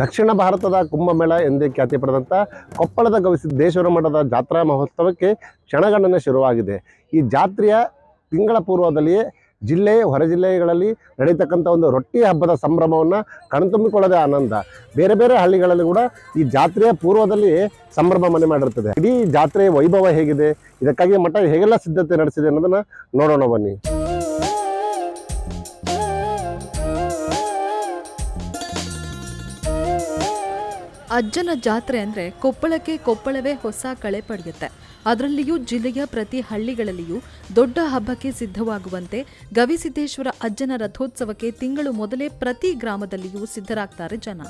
ದಕ್ಷಿಣ ಭಾರತದ ಕುಂಭಮೇಳ ಎಂದೇ ಖ್ಯಾತಿ ಪಡೆದಂಥ ಕೊಪ್ಪಳದ ಗವಿಸಿದ್ದೇಶ್ವರ ಮಠದ ಜಾತ್ರಾ ಮಹೋತ್ಸವಕ್ಕೆ ಕ್ಷಣಗಣನೆ ಶುರುವಾಗಿದೆ. ಈ ಜಾತ್ರೆಯ ತಿಂಗಳ ಪೂರ್ವದಲ್ಲಿಯೇ ಜಿಲ್ಲೆ, ಹೊರ ಜಿಲ್ಲೆಗಳಲ್ಲಿ ನಡೀತಕ್ಕಂಥ ಒಂದು ರೊಟ್ಟಿ ಹಬ್ಬದ ಸಂಭ್ರಮವನ್ನು ಕಣ್ತುಂಬಿಕೊಳ್ಳದೆ ಆನಂದ. ಬೇರೆ ಬೇರೆ ಹಳ್ಳಿಗಳಲ್ಲಿ ಕೂಡ ಈ ಜಾತ್ರೆಯ ಪೂರ್ವದಲ್ಲಿ ಸಂಭ್ರಮ ಮನೆ ಮಾಡಿರ್ತದೆ. ಇಡೀ ಜಾತ್ರೆಯ ವೈಭವ ಹೇಗಿದೆ? ಇದಕ್ಕಾಗಿ ಮಠ ಹೇಗೆಲ್ಲ ಸಿದ್ಧತೆ ನಡೆಸಿದೆ ಅನ್ನೋದನ್ನು ನೋಡೋಣ ಬನ್ನಿ. ಅಜ್ಜನ ಜಾತ್ರೆ ಅಂದರೆ ಕೊಪ್ಪಳಕ್ಕೆ ಕೊಪ್ಪಳವೇ ಹೊಸ ಕಳೆ ಪಡೆಯುತ್ತೆ. ಅದರಲ್ಲಿಯೂ ಜಿಲ್ಲೆಯ ಪ್ರತಿ ಹಳ್ಳಿಗಳಲ್ಲಿಯೂ ದೊಡ್ಡ ಹಬ್ಬಕ್ಕೆ ಸಿದ್ಧವಾಗುವಂತೆ ಗವಿಸಿದ್ದೇಶ್ವರ ಅಜ್ಜನ ರಥೋತ್ಸವಕ್ಕೆ ತಿಂಗಳು ಮೊದಲೇ ಪ್ರತಿ ಗ್ರಾಮದಲ್ಲಿಯೂ ಸಿದ್ಧರಾಗ್ತಾರೆ ಜನ.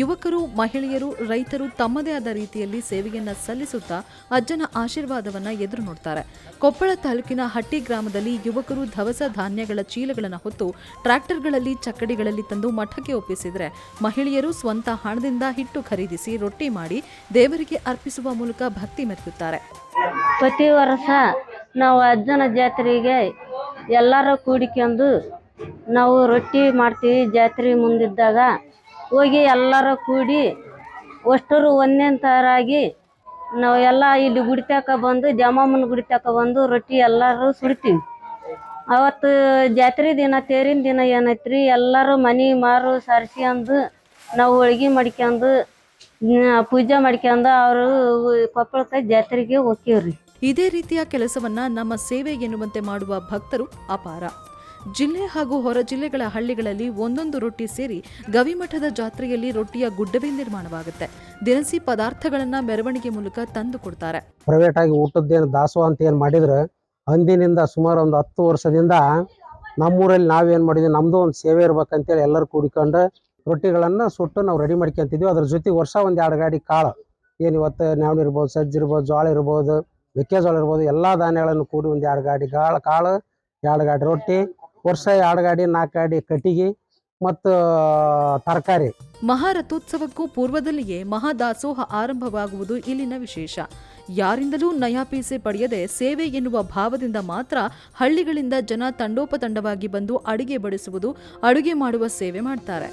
ಯುವಕರು, ಮಹಿಳೆಯರು, ರೈತರು ತಮ್ಮದೇ ಆದ ರೀತಿಯಲ್ಲಿ ಸೇವೆಯನ್ನ ಸಲ್ಲಿಸುತ್ತಾ ಅಜ್ಜನ ಆಶೀರ್ವಾದವನ್ನ ಎದುರು ನೋಡ್ತಾರೆ. ಕೊಪ್ಪಳ ತಾಲೂಕಿನ ಹಟ್ಟಿ ಗ್ರಾಮದಲ್ಲಿ ಯುವಕರು ದವಸ ಧಾನ್ಯಗಳ ಚೀಲಗಳನ್ನು ಹೊತ್ತು ಟ್ರ್ಯಾಕ್ಟರ್ಗಳಲ್ಲಿ ಚಕ್ಕಡಿಗಳಲ್ಲಿ ತಂದು ಮಠಕ್ಕೆ ಒಪ್ಪಿಸಿದರೆ ಮಹಿಳೆಯರು ಸ್ವಂತ ಹಣದಿಂದ ಹಿಟ್ಟು ಖರೀದಿಸಿ ರೊಟ್ಟಿ ಮಾಡಿ ದೇವರಿಗೆ ಅರ್ಪಿಸುವ ಮೂಲಕ ಭಕ್ತಿ ಮೆರೆಯುತ್ತಾರೆ. ಪ್ರತಿ ವರ್ಷ ನಾವು ಅಜ್ಜನ ಜಾತ್ರೆಗೆ ಎಲ್ಲರೂ ಕೂಡಿಕೊಂಡು ನಾವು ರೊಟ್ಟಿ ಮಾಡ್ತೀವಿ ಜಾತ್ರೆ ಮುಂದಿದ್ದಾಗ. ಹೋಗಿ ಎಲ್ಲರೂ ಕೂಡಿ ಅಷ್ಟರು ನಾವು ಎಲ್ಲ ಇಲ್ಲಿ ಗುಡಿ ತಕ ಬಂದು ಜಮಮ್ಮನ ಗುಡಿ ತಕ ಬಂದು ರೊಟ್ಟಿ ಎಲ್ಲರೂ ಸುಡ್ತೀವಿ. ಅವತ್ತು ಜಾತ್ರೆ ದಿನ, ತೇರಿನ ದಿನ ಏನೈತ್ರಿ, ಎಲ್ಲರೂ ಮನೆ ಮಾರು ಸಾರಿಸ್ಕೊಂಡು ನಾವು ಹೋಳ್ಗೆ ಮಾಡ್ಕೊಂಡು ಪೂಜೆ ಮಾಡ್ಕೊಂಡು ಅವರು ಕೊಪ್ಪಳಕ್ಕೆ ಜಾತ್ರೆಗೆ ಹೋಗ್ತೀವ್ರಿ ಇದೇ ರೀತಿಯ ಕೆಲಸವನ್ನ ನಮ್ಮ ಸೇವೆ ಎನ್ನುವಂತೆ ಮಾಡುವ ಭಕ್ತರು ಅಪಾರ. ಜಿಲ್ಲೆ ಹಾಗೂ ಹೊರ ಜಿಲ್ಲೆಗಳ ಹಳ್ಳಿಗಳಲ್ಲಿ ಒಂದೊಂದು ರೊಟ್ಟಿ ಸೇರಿ ಗವಿಮಠದ ಜಾತ್ರೆಯಲ್ಲಿ ರೊಟ್ಟಿಯ ಗುಡ್ಡವೇ ನಿರ್ಮಾಣವಾಗುತ್ತೆ. ದಿನಸಿ ಪದಾರ್ಥಗಳನ್ನ ಮೆರವಣಿಗೆ ಮೂಲಕ ತಂದು ಕೊಡ್ತಾರೆ. ಪ್ರೈವೇಟ್ ಆಗಿ ಊಟದ್ದೇನು ದಾಸೋಹ ಅಂತ ಏನು ಮಾಡಿದ್ರೆ ಅಂದಿನಿಂದ ಸುಮಾರು ಒಂದು ಹತ್ತು ವರ್ಷದಿಂದ ನಮ್ಮೂರಲ್ಲಿ ನಾವೇನು ಮಾಡಿದ್ವಿ ನಮ್ಮದು ಒಂದು ಸೇವೆ ಇರ್ಬೇಕಂತೇಳಿ ಎಲ್ಲರೂ ಕೂಡಿಕೊಂಡು ರೊಟ್ಟಿಗಳನ್ನು ಸುಟ್ಟು ನಾವು ರೆಡಿ ಮಾಡ್ಕೊಂತಿದ್ವಿ. ಅದ್ರ ಜೊತೆ ವರ್ಷ ಒಂದು ಎರಡು ಗಾಡಿ ಕಾಳು. ಏನು ಇವತ್ತು ನೆವಣಿ ಇರ್ಬೋದು, ಸಜ್ಜಿ ಇರ್ಬೋದು ಜೋಳ ಇರ್ಬೋದು, ಮೆಕ್ಕೆಜೋಳ ಇರ್ಬೋದು, ಎಲ್ಲ ಧಾನ್ಯಗಳನ್ನು ಕೂಡಿ ಒಂದು ಎರಡು ಗಾಡಿ ಕಾಳು ಕಾಳು, ಎರಡು ಗಾಡಿ ರೊಟ್ಟಿ ವರ್ಷ ಎರಡು ಗಾಡಿ, ನಾಲ್ಕು ಗಾಡಿ ಕಟ್ಟಿಗೆ ಮತ್ತು ತರಕಾರಿ. ಮಹಾರಥೋತ್ಸವಕ್ಕೂ ಪೂರ್ವದಲ್ಲಿಯೇ ಮಹಾದಾಸೋಹ ಆರಂಭವಾಗುವುದು ಇಲ್ಲಿನ ವಿಶೇಷ. ಯಾರಿಂದಲೂ ನಯಾಪೀಸೆ ಪಡೆಯದೆ ಸೇವೆ ಎನ್ನುವ ಭಾವದಿಂದ ಮಾತ್ರ ಹಳ್ಳಿಗಳಿಂದ ಜನ ತಂಡೋಪತಂಡವಾಗಿ ಬಂದು ಅಡುಗೆ ಬಡಿಸುವುದು, ಅಡುಗೆ ಮಾಡುವ ಸೇವೆ ಮಾಡ್ತಾರೆ.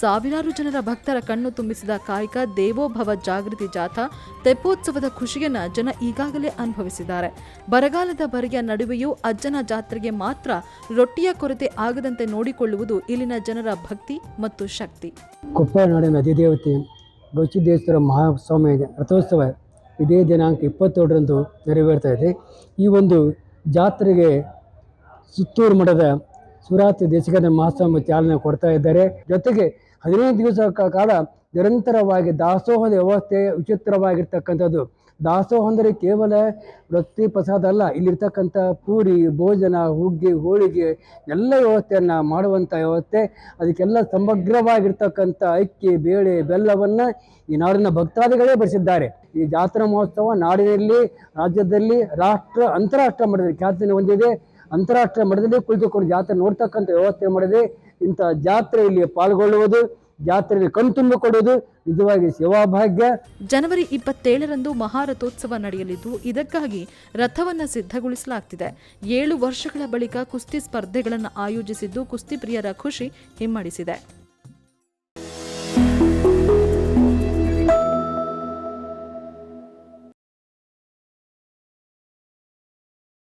ಸಾವಿರಾರು ಜನರ ಭಕ್ತರ ಕಣ್ಣು ತುಂಬಿಸಿದ ಕಾಯಕ ದೇವೋಭವ ಜಾಗೃತಿ ಜಾಥಾ ತೆಪ್ಪೋತ್ಸವದ ಖುಷಿಯನ್ನ ಜನ ಈಗಾಗಲೇ ಅನುಭವಿಸಿದ್ದಾರೆ. ಬರಗಾಲದ ಬರೆಯ ನಡುವೆಯೂ ಅಜ್ಜನ ಜಾತ್ರೆಗೆ ಮಾತ್ರ ರೊಟ್ಟಿಯ ಕೊರತೆ ಆಗದಂತೆ ನೋಡಿಕೊಳ್ಳುವುದು ಇಲ್ಲಿನ ಜನರ ಭಕ್ತಿ ಮತ್ತು ಶಕ್ತಿ. ಕೊಪ್ಪಳ ನಾಡಿನ ಅಧಿದೇವತೆ ಗವಿಸಿದ್ದೇಶ್ವರ ಮಹಾಸ್ವಾಮಿ ರಥೋತ್ಸವ ಇದೇ ದಿನಾಂಕ ಇಪ್ಪತ್ತೇಳರಂದು ನೆರವೇರ್ತಾ ಇದೆ. ಈ ಒಂದು ಜಾತ್ರೆಗೆ ಸುತ್ತೂರು ಮಠದ ಸುರಾತಿ ದೇಶಿಕನ ಮಹಾಸ್ವಾಮಿ ಚಾಲನೆ ಕೊಡ್ತಾ ಇದ್ದಾರೆ. ಜೊತೆಗೆ ಹದಿನೈದು ದಿವಸ ಕಾಲ ನಿರಂತರವಾಗಿ ದಾಸೋಹದ ವ್ಯವಸ್ಥೆ ವಿಚಿತ್ರವಾಗಿರ್ತಕ್ಕಂಥದ್ದು. ದಾಸೋಹ ಅಂದರೆ ಕೇವಲ ವೃತ್ತಿ ಪ್ರಸಾದ ಅಲ್ಲ, ಇಲ್ಲಿರ್ತಕ್ಕಂಥ ಪೂರಿ, ಭೋಜನ, ಹುಗ್ಗಿ, ಹೋಳಿಗೆ ಎಲ್ಲ ವ್ಯವಸ್ಥೆಯನ್ನು ಮಾಡುವಂಥ ವ್ಯವಸ್ಥೆ. ಅದಕ್ಕೆಲ್ಲ ಸಮಗ್ರವಾಗಿರ್ತಕ್ಕಂಥ ಅಕ್ಕಿ, ಬೇಳೆ, ಬೆಲ್ಲವನ್ನು ಈ ನಾಡಿನ ಭಕ್ತಾದಿಗಳೇ ಬರೆಸಿದ್ದಾರೆ ಈ ಜಾತ್ರಾ ಮಹೋತ್ಸವ ನಾಡಿನಲ್ಲಿ, ರಾಜ್ಯದಲ್ಲಿ, ರಾಷ್ಟ್ರ ಅಂತಾರಾಷ್ಟ್ರ ಮಟ್ಟದಲ್ಲಿ ಖ್ಯಾತಿಯನ್ನು ಹೊಂದಿದೆ. ಅಂತಾರಾಷ್ಟ್ರೀಯ ಮಟ್ಟದಲ್ಲಿ ಕುಳಿತುಕೊಂಡು ಜಾತ್ರೆ ನೋಡ್ತಕ್ಕಂಥ ವ್ಯವಸ್ಥೆ ಮಾಡಿದೆ. ಇಂಥ ಜಾತ್ರೆಯಲ್ಲಿ ಪಾಲ್ಗೊಳ್ಳುವುದು ಜಾತ್ರೆಯಲ್ಲಿ ಕಣ್ತುಂಬಿಕೊಡುವುದು ನಿಜವಾಗಿ ಶಿವಭಾಗ್ಯ ಜನವರಿ ಇಪ್ಪತ್ತೇಳರಂದು ಮಹಾರಥೋತ್ಸವ ನಡೆಯಲಿದ್ದು, ಇದಕ್ಕಾಗಿ ರಥವನ್ನು ಸಿದ್ಧಗೊಳಿಸಲಾಗ್ತಿದೆ. ಏಳು ವರ್ಷಗಳ ಬಳಿಕ ಕುಸ್ತಿ ಸ್ಪರ್ಧೆಗಳನ್ನು ಆಯೋಜಿಸಿದ್ದು ಕುಸ್ತಿ ಪ್ರಿಯರ ಖುಷಿ ಹಿಮ್ಮಡಿಸಿದೆ.